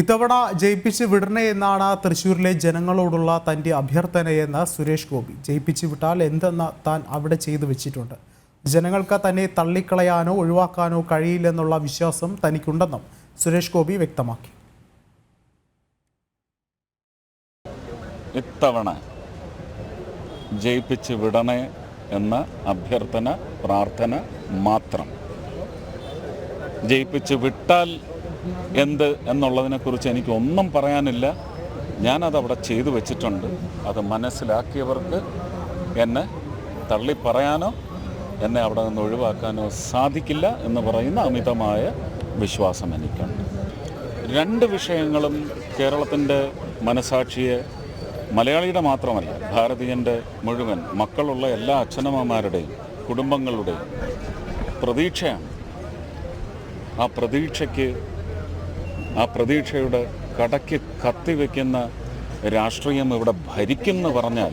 ഇത്തവണ ജയിപ്പിച്ച് വിടണേ എന്നാണ് തൃശ്ശൂരിലെ ജനങ്ങളോടുള്ള തന്റെ അഭ്യർത്ഥനയെന്ന് സുരേഷ് ഗോപി. ജയിപ്പിച്ച് വിട്ടാൽ എന്തെന്ന് താൻ അവിടെ ചെയ്തു വെച്ചിട്ടുണ്ട്. ജനങ്ങൾക്ക് തന്നെ തള്ളിക്കളയാനോ ഒഴിവാക്കാനോ കഴിയില്ലെന്നുള്ള വിശ്വാസം തനിക്കുണ്ടെന്നും സുരേഷ് ഗോപി വ്യക്തമാക്കി. ഇത്തവണ ജയിപ്പിച്ച് വിടണേ എന്ന അഭ്യർത്ഥന പ്രാർത്ഥന മാത്രം. ജയിപ്പിച്ച് വിട്ടാൽ എന്ത് എന്നുള്ളതിനെക്കുറിച്ച് എനിക്കൊന്നും പറയാനില്ല. ഞാനത് അവിടെ ചെയ്തു വെച്ചിട്ടുണ്ട്. അത് മനസ്സിലാക്കിയവർക്ക് എന്നെ തള്ളി പറയാനോ എന്നെ അവിടെ നിന്ന് ഒഴിവാക്കാനോ സാധിക്കില്ല എന്ന് പറയുന്ന അമിതമായ വിശ്വാസം എനിക്കുണ്ട്. രണ്ട് വിഷയങ്ങളും കേരളത്തിന്റെ മനസാക്ഷിയെ മലയാളിയുടെ മാത്രമല്ല ഭാരതീയന്റെ മുഴുവൻ മക്കളുള്ള എല്ലാ അച്ഛനമ്മമാരുടെയും കുടുംബങ്ങളുടെയും പ്രതീക്ഷയാണ്. ആ പ്രതീക്ഷയ്ക്ക് ആ പ്രതീക്ഷയുടെ കടയ്ക്ക് കത്തിവെക്കുന്ന രാഷ്ട്രീയം ഇവിടെ ഭരിക്കുന്നു പറഞ്ഞാൽ